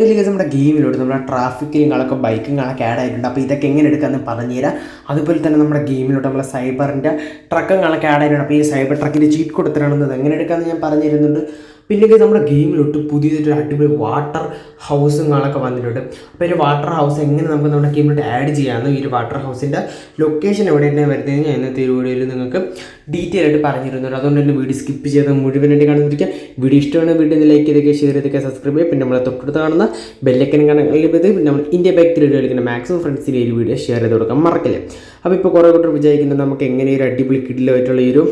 ഇതിലേക്ക് നമ്മുടെ ഗെയിമിലോട്ട് നമ്മുടെ ട്രാഫിക്കിങ്ങുകളൊക്കെ ബൈക്കുകളൊക്കെ ആഡ് ആയിട്ടുണ്ട്. അപ്പോൾ ഇതൊക്കെ എങ്ങനെ എടുക്കാമെന്ന് പറഞ്ഞുതരാം അതുപോലെ തന്നെ നമ്മുടെ ഗെയിമിലോട്ട് നമ്മളെ സൈബറിന്റെ ട്രക്കുകളൊക്കെ ആഡ് ആയിട്ടുണ്ട്. അപ്പോൾ ഈ സൈബർ ട്രക്കിന്റെ ചീറ്റ് കൊടുത്തിട്ടാണെന്നത് എങ്ങനെ എടുക്കാമെന്ന് ഞാൻ പറഞ്ഞു തരുന്നുണ്ട്. പിന്നെ നമ്മുടെ ഗെയിമിലോട്ട് പുതിയൊരു അടിപൊളി വാട്ടർ ഹൗസുകളൊക്കെ വന്നിട്ടുണ്ട്. അപ്പോൾ ഒരു വാട്ടർ ഹൗസ് എങ്ങനെ നമുക്ക് നമ്മുടെ ഗെയിമിലോട്ട് ആഡ് ചെയ്യാമെന്ന് ഈ ഒരു വാട്ടർ ഹൗസിന്റെ ലൊക്കേഷൻ എവിടെയാണ് വരുന്നത് ഞാൻ ഇന്നത്തെ വീഡിയോയിൽ നിങ്ങൾക്ക് ഡീറ്റെയിൽ ആയിട്ട് പറഞ്ഞിരുന്നുണ്ട് അതുകൊണ്ട് തന്നെ വീഡിയോ സ്കിപ്പ് ചെയ്ത് മുഴുവനായിട്ട് കാണുന്നിരിക്കുക വീഡിയോ ഇഷ്ടമാണ് വീഡിയോ ലൈക്ക് ചെയ്തൊക്കെ ഷെയർ ചെയ്തൊക്കെ സബ്സ്ക്രൈബ് ചെയ്യുക. പിന്നെ നമ്മളെ തൊട്ടടുത്ത് കാണുന്ന ബെല്ലക്കൻ കാണാൻ പിന്നെ നമ്മൾ ഇന്ത്യ ബാക്കിൽ വീഡിയോ കളിക്കുന്ന മാക്സിമം ഫ്രണ്ട്സിന് ഈ വീഡിയോ ഷെയർ ചെയ്ത് കൊടുക്കാൻ മറക്കില്ല. അപ്പോൾ ഇപ്പോൾ കുറേ കൂട്ടർ വിചാരിക്കുന്നത് നമുക്ക് എങ്ങനെ ഒരു അടിപൊളി കിഡിലായിട്ടുള്ള ഈ ഒരു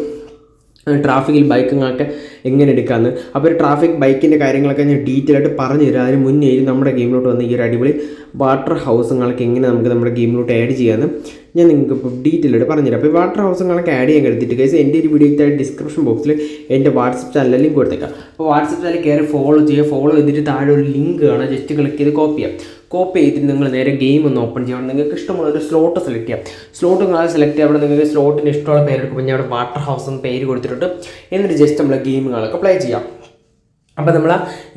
ട്രാഫിക്കിൽ ബൈക്കുകളൊക്കെ എങ്ങനെ എടുക്കാമെന്ന് അപ്പോൾ ഒരു ട്രാഫിക് ബൈക്കിന്റെ കാര്യങ്ങളൊക്കെ ഞാൻ ഡീറ്റെയിൽ ആയിട്ട് പറഞ്ഞു തരാം. അതിന് മുന്നേ നമ്മുടെ ഗെയിമിലോട്ട് വന്ന ഈ ഒരു അടിപൊളി വാട്ടർ ഹൗസുകളൊക്കെ എങ്ങനെ നമുക്ക് നമ്മുടെ ഗെയിമിലോട്ട് ആഡ് ചെയ്യാമെന്ന് ഞാൻ നിങ്ങൾക്ക് ഇപ്പോൾ ഡീറ്റെയിൽ ആയിട്ട് പറഞ്ഞുതരാം അപ്പോൾ വാട്ടർ ഹൗസുകളൊക്കെ ആഡ് ചെയ്യാൻ കരുതിയിട്ട് കഴിച്ചാൽ എന്റെ ഒരു വീഡിയോ ഡിസ്ക്രിപ്ഷൻ ബോക്സിൽ എന്റെ വാട്സപ്പ് ചാനലിൽ ലിങ്ക് കൊടുത്തേക്കാം. അപ്പോൾ വാട്സപ്പ് ചാനൽ കയറി ഫോളോ ചെയ്യുക. ഫോളോ ചെയ്തിട്ട് താഴെ ഒരു ലിങ്ക് കാണാം ജസ്റ്റ് ക്ലിക്ക് ചെയ്ത് കോപ്പി ചെയ്യാം. കോപ്പി ചെയ്തിട്ട് നിങ്ങൾ നേരെ ഗെയിം ഒന്ന് ഓപ്പൺ ചെയ്യണം നിങ്ങൾക്ക് ഇഷ്ടമുള്ള ഒരു സ്ലോട്ട് സെലക്ട് ചെയ്യാം. സ്ലോട്ട് നിങ്ങൾ സെലക്ട് ചെയ്യാം അവിടെ നിങ്ങൾക്ക് സ്ലോട്ടിന് ഇഷ്ടമുള്ള പേര് എടുക്കുമ്പോൾ ഞാൻ അവിടെ വാട്ടർ ഹൗസ് എന്ന് പേര് കൊടുത്തിട്ട് എന്നിട്ട് ജസ്റ്റ് നമ്മൾ ഗെയിമുകളൊക്കെ പ്ലേ ചെയ്യാം. അപ്പോൾ നമ്മൾ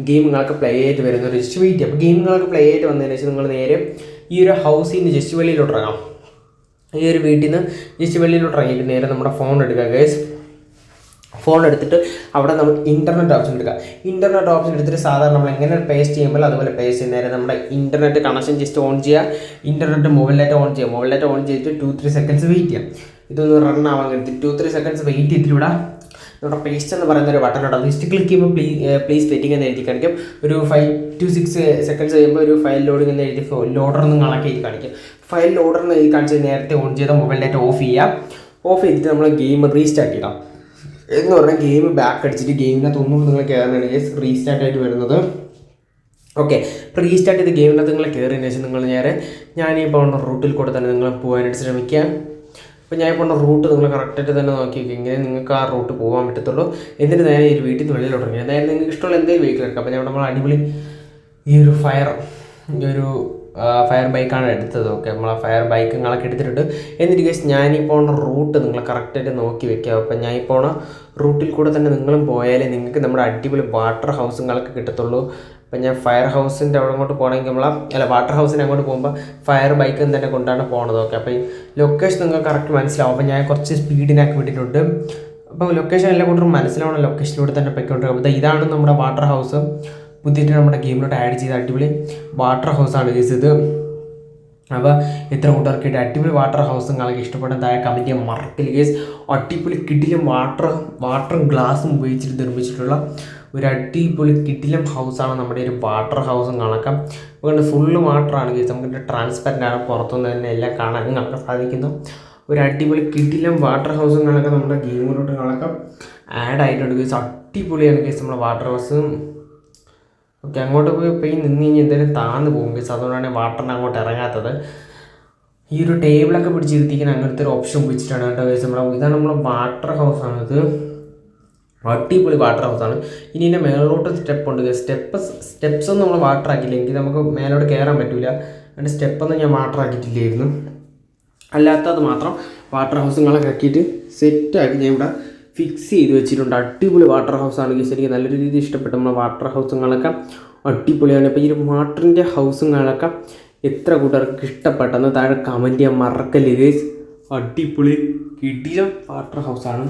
ഗെയിമുകളൊക്കെ പ്ലേ ആയിട്ട് വരുന്ന ഒരു ജസ്റ്റ് വെയിറ്റ് അപ്പോൾ ഗെയിമുകളൊക്കെ പ്ലേ ആയിട്ട് വന്നതിന് ശേഷം നിങ്ങൾ നേരെ ഈ ഒരു നിന്ന് ജസ്റ്റ് വെളിയിലോട്ട് ഇറങ്ങാം. ഈ ഒരു വീട്ടിൽ നിന്ന് ജസ്റ്റ് വെളിയിലോട്ട് ഇറങ്ങിയിട്ട് നേരെ നമ്മുടെ ഫോൺ എടുക്കുക ഗൈസ് ഫോൺ എടുത്തിട്ട് അവിടെ നമ്മൾ ഇന്റർനെറ്റ് ഓപ്ഷൻ എടുക്കുക. ഇന്റർനെറ്റ് ഓപ്ഷൻ എടുത്തിട്ട് സാധാരണ നമ്മൾ എങ്ങനെ പേസ്റ്റ് ചെയ്യുമ്പോൾ അതുപോലെ പേസ്റ്റ് ചെയ്യുന്ന നേരം നമ്മുടെ ഇന്റർനെറ്റ് കണക്ഷൻ ജസ്റ്റ് ഓൺ ചെയ്യുക. ഇന്റർനെറ്റ് മൊബൈൽ ഡാറ്റ ഓൺ ചെയ്യുക. മൊബൈൽ ഡാറ്റ ഓൺ ചെയ്തിട്ട് ടു ത്രീ സെക്കൻഡ്സ് വെയിറ്റ് ചെയ്യാം ഇതൊന്ന് റൺ ആവാൻ കരുതി ടു ത്രീ സെക്കൻഡ്സ് വെയിറ്റ് ചെയ്തിട്ട് ഇവിടെ നമ്മുടെ പേസ്റ്റ് എന്ന് പറയുന്ന ഒരു ബട്ടൺ ഉണ്ട് ജസ്റ്റ് ക്ലിക്ക് ചെയ്യുമ്പോൾ പ്ലീ പ്ലീസ് വെയിറ്റിംഗ് എന്ന് എഴുതി കാണിക്കും. ഒരു ഫൈവ് ടു സിക്സ് സെക്കൻഡ്സ് കഴിയുമ്പോൾ ഒരു ഫയൽ ലോഡിംഗ് എന്ന് എഴുതി ലോഡർ എന്ന് കണക്ക് എഴുതി കാണിക്കും. ഫയൽ ലോഡർ എന്ന് എഴുതി കാണിച്ച് നേരത്തെ ഓൺ ചെയ്ത മൊബൈൽ ഡാറ്റ ഓഫ് ചെയ്യുക. ഓഫ് ചെയ്തിട്ട് നമ്മൾ ഗെയിം റീസ്റ്റാർട്ട് ചെയ്യണം. എന്ന് പറഞ്ഞാൽ ഗെയിം ബാക്ക് അടിച്ചിട്ട് ഗെയിമിനകത്ത് ഒന്നും നിങ്ങൾ കയറുന്നുണ്ടെങ്കിൽ റീസ്റ്റാർട്ട് ആയിട്ട് വരുന്നത്. ഓക്കെ അപ്പോൾ റീസ്റ്റാർട്ട് ചെയ്ത് ഗെയിമിനകത്ത് നിങ്ങൾ കയറിയതിന് ശേഷം നിങ്ങൾ നേരെ ഞാൻ ഈ പോകുന്ന റൂട്ടിൽ കൂടെ തന്നെ നിങ്ങൾ പോകാനായിട്ട് ശ്രമിക്കുക. അപ്പോൾ ഞാൻ പോകുന്ന റൂട്ട് നിങ്ങൾ കറക്റ്റായിട്ട് തന്നെ നോക്കി ഇങ്ങനെ നിങ്ങൾക്ക് ആ റൂട്ട് പോകാൻ പറ്റത്തുള്ളൂ. എന്നിട്ട് നേരെ ഈ വീട്ടിൽ നിന്ന് വെളിയിലോട്ട് ഇറങ്ങി അതായത് നിങ്ങൾക്ക് ഇഷ്ടമുള്ള എന്തെങ്കിലും വെഹിക്കിൾ എടുക്കാം. അപ്പോൾ ഞാൻ നമ്മൾ അടിപൊളി ഈ ഒരു ഫയർ ഈ ഒരു ഫയർ ബൈക്കാണ് എടുത്തത്. ഓക്കെ നമ്മൾ ആ ഫയർ ബൈക്കുകളൊക്കെ എടുത്തിട്ടുണ്ട്. എന്നിട്ട് ഗസ് ഞാനീ പോണ റൂട്ട് നിങ്ങൾ കറക്റ്റായിട്ട് നോക്കി വെക്കുക അപ്പം ഞാൻ ഈ പോണ റൂട്ടിൽ കൂടെ തന്നെ നിങ്ങളും പോയാലേ നിങ്ങൾക്ക് നമ്മുടെ അടിപൊളി വാട്ടർ ഹൗസുകളൊക്കെ കിട്ടത്തുള്ളൂ. അപ്പം ഞാൻ ഫയർ ഹൗസിന്റെ അവിടെ അങ്ങോട്ട് പോകണമെങ്കിൽ നമ്മൾ അല്ല വാട്ടർ ഹൗസിന് അങ്ങോട്ട് പോകുമ്പോൾ ഫയർ ബൈക്ക് തന്നെ കൊണ്ടാണ് പോണത്. ഓക്കെ അപ്പോൾ ഈ ലൊക്കേഷൻ നിങ്ങൾക്ക് കറക്റ്റ് മനസ്സിലാവും. അപ്പോൾ ഞാൻ കുറച്ച് സ്പീഡിനാക്കി വിട്ടിട്ടുണ്ട്. അപ്പോൾ ലൊക്കേഷൻ എല്ലാ കൂട്ടരും മനസ്സിലാവണം ലൊക്കേഷനിലൂടെ തന്നെ പൊയ്ക്കൊണ്ടിരിക്കും. അപ്പോൾ ഇതാണ് നമ്മുടെ വാട്ടർ ഹൗസ് പുതിയിട്ട് നമ്മുടെ ഗെയിമിലോട്ട് ആഡ് ചെയ്ത അടിപൊളി വാട്ടർ ഹൗസാണ് ഗൈസ് ഇത്. അപ്പോൾ ഇത്ര കൂട്ടുകാർക്ക് അടിപൊളി വാട്ടർ ഹൗസുകളൊക്കെ ഇഷ്ടപ്പെടുന്ന താഴെ കമന്റ് ചെയ്യാൻ മറക്കില്ല ഗേസ് അടിപൊളി കിടിലും വാട്ടർ വാട്ടറും ഗ്ലാസും ഉപയോഗിച്ചിട്ട് നിർമ്മിച്ചിട്ടുള്ള ഒരു അടിപൊളി കിടിലം ഹൗസാണ് നമ്മുടെ ഒരു വാട്ടർ ഹൗസും കണക്കാം അതുകൊണ്ട് ഫുള്ള് വാട്ടറാണ് ഗേസ് നമുക്ക് ട്രാൻസ്പെറന്റ് ആണ് പുറത്തുനിന്ന് തന്നെ എല്ലാം കാണാൻ കണക്കാൻ സാധിക്കുന്നു. ഒരു അടിപൊളി കിടിലം വാട്ടർ ഹൗസും കണക്കാം നമ്മുടെ ഗെയിമിലോട്ട് കണക്കാം ആഡ് ആയിട്ടുണ്ട് ഗേസ് അടിപൊളിയാണ് ഗേസ് നമ്മുടെ വാട്ടർ ഹൗസ് ഓക്കെ അങ്ങോട്ട് പോയി പോയി നിന്ന് കഴിഞ്ഞാൽ എന്തായാലും താന്ന് പോകും ബിസ് അതുകൊണ്ടാണ് വാട്ടറിന് അങ്ങോട്ട് ഇറങ്ങാത്തത്. ഈ ഒരു ടേബിളൊക്കെ പിടിച്ചിരുത്തിക്കാൻ അങ്ങനത്തെ ഒരു ഓപ്ഷൻ വെച്ചിട്ടാണ് കേട്ടോ ഗൈസ് നമ്മൾ ഇതാണ് നമ്മളെ വാട്ടർ ഹൗസാണ് ഇത്. അടിപൊളി വാട്ടർ ഹൗസാണ് ഇനി ഇതിന്റെ മേലോട്ട് സ്റ്റെപ്പ് ഉണ്ട് സ്റ്റെപ്പ് സ്റ്റെപ്സ് ഒന്നും നമ്മൾ വാട്ടർ ആക്കിയില്ലെങ്കിൽ നമുക്ക് മേലോട്ട് കയറാൻ പറ്റില്ല അതിന്റെ സ്റ്റെപ്പൊന്നും ഞാൻ വാട്ടർ ആക്കിയിട്ടില്ലായിരുന്നു. അല്ലാത്തത് മാത്രം വാട്ടർ ഹൗസുകളൊക്കെ ആക്കിയിട്ട് സെറ്റാക്കി ഞാൻ ഇവിടെ ഫിക്സ് ചെയ്ത് വെച്ചിട്ടുണ്ട്. അടിപൊളി വാട്ടർ ഹൗസ് ഗീസ് എനിക്ക് നല്ല രീതിയിൽ ഇഷ്ടപ്പെട്ടു നമ്മൾ വാട്ടർ ഹൗസുകളൊക്കെ അടിപൊളിയാണ്. അപ്പോൾ ഈ വാട്ടറിന്റെ ഹൗസുകളൊക്കെ എത്ര കൂട്ടുകാർക്ക് ഇഷ്ടപ്പെട്ടെന്ന് താഴെ കമന്റ് ചെയ്യാൻ മറക്കല്ലേ ഗേസ് അടിപൊളി കിടിലം വാട്ടർ ഹൗസാണ്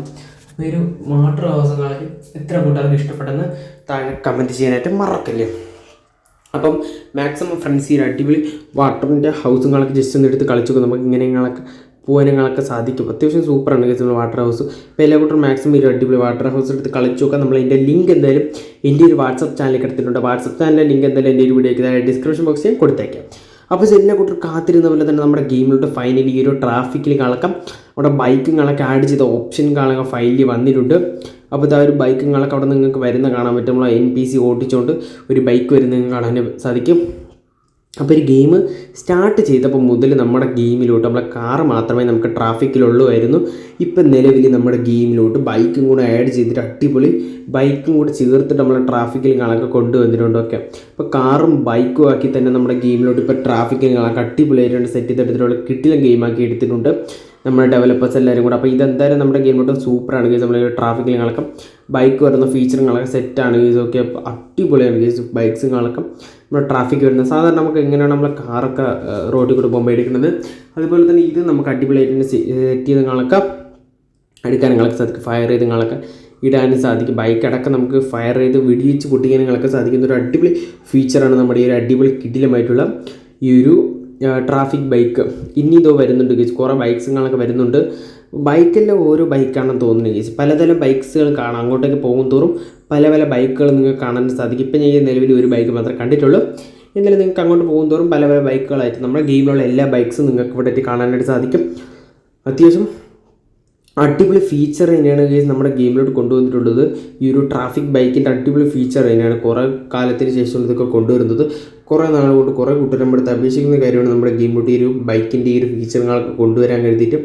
ഒരു വാട്ടർ ഹൗസുകളൊക്കെ എത്ര കൂട്ടുകാർക്ക് ഇഷ്ടപ്പെട്ടെന്ന് താഴെ കമന്റ് ചെയ്യാനായിട്ട് മറക്കല്ലേ. അപ്പം മാക്സിമം ഫ്രണ്ട്സ് ഈ അടിപൊളി വാട്ടറിന്റെ ഹൗസുകളൊക്കെ ജസ്റ്റ് ഒന്ന് എടുത്ത് കളിച്ചു നമുക്ക് ഇങ്ങനെയൊക്കെ പോകാനങ്ങളൊക്കെ സാധിക്കും. അത്യാവശ്യം സൂപ്പറാണ് ഗൈസ് നമ്മൾ വാട്ടർ ഹൗസ് ഇപ്പോൾ എല്ലാ കൂട്ടരും മാക്സിമം ഒരു അടിപൊളി വാട്ടർ ഹൗസ് എടുത്ത് കളിച്ചു നോക്കാം. നമ്മൾ എന്റെ ലിങ്ക് എന്തായാലും എന്റെ ഒരു വാട്സപ്പ് ചാനലിൽ കിടത്തിട്ടുണ്ട് വാട്സപ്പ് ചാനലിന്റെ ലിങ്ക് എന്തായാലും എന്റെ ഒരു വീഡിയോയ്ക്ക് ഡിസ്ക്രിപ്ഷൻ ബോക്സിൽ കൊടുത്തേക്കാം. അപ്പോൾ എല്ലാ കൂട്ടർ കാത്തിരുന്ന പോലെ തന്നെ നമ്മുടെ ഗെയിമിലോട്ട് ഫൈനലി ഈ ഒരു ട്രാഫിക്കിൽ കളക്കം അവിടെ ബൈക്കുകളൊക്കെ ആഡ് ചെയ്ത ഓപ്ഷൻ കാണുക ഫൈനലി വന്നിട്ടുണ്ട്. അപ്പോൾ ഇതാ ഒരു ബൈക്കുകളൊക്കെ അവിടെ നിങ്ങൾക്ക് വരുന്ന കാണാൻ പറ്റും. നമ്മൾ എൻ പി സി ഓടിച്ചുകൊണ്ട് ഒരു ബൈക്ക് വരുന്ന കാണാൻ സാധിക്കും. അപ്പോൾ ഒരു ഗെയിം സ്റ്റാർട്ട് ചെയ്തപ്പോൾ മുതൽ നമ്മുടെ ഗെയിമിലോട്ട് നമ്മളെ കാർ മാത്രമേ നമുക്ക് ട്രാഫിക്കിലുള്ളൂ ഇപ്പം നിലവിൽ നമ്മുടെ ഗെയിമിലോട്ട് ബൈക്കും കൂടെ ആഡ് ചെയ്തിട്ട് അടിപൊളി ബൈക്കും കൂടെ ചേർത്തിട്ട് നമ്മളെ ട്രാഫിക്കിൽ കണക്ക് കൊണ്ടുവന്നിട്ടുണ്ട്. ഒക്കെ അപ്പോൾ കാറും ബൈക്കും ആക്കി തന്നെ നമ്മുടെ ഗെയിമിലോട്ട് ഇപ്പോൾ ട്രാഫിക്കിൽ കണക്ക് അടിപൊളിയായിട്ടുണ്ട്. സെറ്റ് ചെയ്തെടുത്തിട്ടുള്ള കിട്ടിലും ഗെയിമാക്കി എടുത്തിട്ടുണ്ട്. നമ്മുടെ ഡെവലപ്പേഴ്സ് എല്ലാവരും കൂടെ. അപ്പോൾ ഇതെന്തായാലും നമ്മുടെ ഗെയിം ഗെയിമിലോട്ട് സൂപ്പറാണ് കേസ് നമ്മൾ കളക്കം ബൈക്ക് വരുന്ന ഫീച്ചറും ഫീച്ചറുകളൊക്കെ സെറ്റാണ് ഓക്കെ അടിപൊളിയാണ് ഗേസ് ബൈക്സും കളക്കം നമ്മുടെ ട്രാഫിക് വരുന്നത്. സാധാരണ നമുക്ക് എങ്ങനെയാണ് നമ്മളെ കാറൊക്കെ റോഡിൽ കൂടെ പോകുമ്പോൾ എടുക്കുന്നത്? അതുപോലെ തന്നെ ഇത് നമുക്ക് അടിപൊളിയായിട്ട് സെറ്റ് ചെയ്ത് കളക്കാം എടുക്കാൻ എടുക്കാനുങ്ങളൊക്കെ സാധിക്കും. ഫയർ ചെയ്ത് കളക്കാം ഇടാനും സാധിക്കും. ബൈക്ക് അടക്കം നമുക്ക് ഫയർ ചെയ്ത് വെടിവെച്ച് കളക്കം സാധിക്കുന്ന ഒരു അടിപൊളി ഫീച്ചറാണ് നമ്മുടെ ഈ ഒരു അടിപൊളി കിടിലമായിട്ടുള്ള ഈ ഒരു ട്രാഫിക് ബൈക്ക് ഇനി ഇതോ വരുന്നുണ്ട് ഗേസ് കുറേ ബൈക്സുകളൊക്കെ വരുന്നുണ്ട്. ബൈക്കെല്ലാം ഓരോ ബൈക്കാണെന്ന് തോന്നുന്നു ഗേസ് പലതരം ബൈക്സുകൾ കാണാം. അങ്ങോട്ടേക്ക് പോകും തോറും പല പല ബൈക്കുകൾ നിങ്ങൾക്ക് കാണാൻ സാധിക്കും. ഇപ്പം ഞാൻ നിലവിൽ ഒരു ബൈക്ക് മാത്രമേ കണ്ടിട്ടുള്ളൂ. എന്നാലും നിങ്ങൾക്ക് അങ്ങോട്ട് പോകും തോറും പല പല ബൈക്കുകളായിട്ട് നമ്മുടെ ഗെയിമിലുള്ള എല്ലാ ബൈക്സും നിങ്ങൾക്ക് ഇവിടെ കാണാനായിട്ട് സാധിക്കും. അത്യാവശ്യം അടിപൊളി ഫീച്ചർ തന്നെയാണ് ഗൈസ് നമ്മുടെ ഗെയിമിലോട്ട് കൊണ്ടുവന്നിട്ടുള്ളത്. ഈ ഒരു ട്രാഫിക് ബൈക്കിന്റെ അടിപൊളി ഫീച്ചർ തന്നെയാണ് കുറേ കാലത്തിന് ശേഷം ഇതൊക്കെ കൊണ്ടുവരുന്നത്. കുറേ നാൾ കൊണ്ട് കുറേ കൂട്ടർ നമ്മുടെ അപേക്ഷിക്കുന്ന കാര്യമാണ് നമ്മുടെ ഗെയിം ഈ ഒരു ബൈക്കിന്റെ ഈ ഒരു ഫീച്ചറുകളൊക്കെ കൊണ്ടുവരാൻ കരുതിയിട്ട്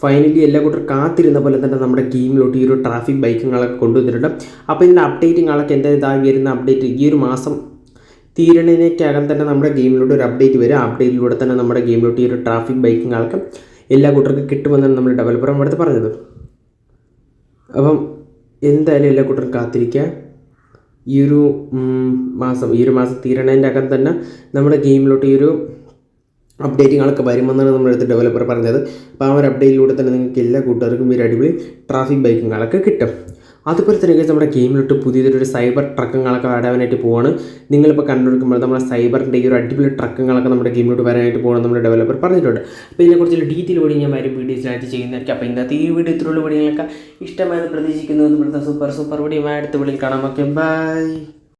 ഫൈനലി എല്ലാ കൂട്ടർ കാത്തിരുന്ന പോലെ തന്നെ നമ്മുടെ ഗെയിമിലോട്ട് ഈ ഒരു ട്രാഫിക് ബൈക്കുകളൊക്കെ കൊണ്ടുവന്നിട്ടുണ്ട്. അപ്പോൾ ഇതിന്റെ അപ്ഡേറ്റുകളൊക്കെ എന്തായാലും ഇതായി വരുന്ന അപ്ഡേറ്റ് ഈ ഒരു മാസം തീരണേക്കകം തന്നെ നമ്മുടെ ഗെയിമിലോട്ട് ഒരു അപ്ഡേറ്റ് വരും. അപ്ഡേറ്റിലൂടെ തന്നെ നമ്മുടെ ഗെയിമിലോട്ട് ഈ ഒരു ട്രാഫിക് ബൈക്കുകളൊക്കെ എല്ലാ കൂട്ടർക്കും കിട്ടുമെന്നാണ് നമ്മൾ ഡെവലപ്പർ നമ്മുടെ പറഞ്ഞത്. അപ്പം എന്തായാലും എല്ലാ കൂട്ടർക്കും കാത്തിരിക്കുക. ഈ ഒരു മാസം ഈ ഒരു മാസം തീരണേന്റെ അകം തന്നെ നമ്മുടെ ഗെയിമിലോട്ട് ഈ ഒരു അപ്ഡേറ്റുകളൊക്കെ വരുമെന്നാണ് നമ്മുടെ അടുത്ത് ഡെവലപ്പർ പറഞ്ഞത്. അപ്പോൾ ആ ഒരു അപ്ഡേറ്റിലൂടെ തന്നെ നിങ്ങൾക്ക് എല്ലാ കൂട്ടുകാർക്കും ഒരു അടിപൊളി ട്രാഫിക് ബൈക്കുകളൊക്കെ കിട്ടും. അതുപോലെ തന്നെ നമ്മുടെ ഗെയിമിലോട്ട് പുതിയതൊരു സൈബർ ട്രക്കുകളൊക്കെ വരാനായിട്ട് പോവാണ്. നിങ്ങളിപ്പോൾ കണ്ടുപിടിക്കുമ്പോൾ നമ്മുടെ സൈബറിന്റെ ഈ ഒരു അടിപൊളി ട്രക്കുകളൊക്കെ നമ്മുടെ ഗെയിമിലോട്ട് വരാനായിട്ട് പോകണം നമ്മുടെ ഡെവലപ്പർ പറഞ്ഞിട്ടുണ്ട്. അപ്പോൾ ഇതിനെക്കുറിച്ചുള്ള ഡീറ്റെയിൽ കൂടി ഞാൻ വരും വീഡിയോസിനായിട്ട് ചെയ്യുന്നതായിരിക്കും. അപ്പോൾ ഇന്നത്തെ ഈ വീഡിയോ ഇത്രയുള്ള വീഡിയോകളൊക്കെ ഇഷ്ടമായെന്ന് പ്രതീക്ഷിക്കുന്നു. ഇവിടുത്തെ സൂപ്പർ സൂപ്പർ വീഡിയോ അടുത്ത വീഡിയോയിൽ കാണാം. Okay bye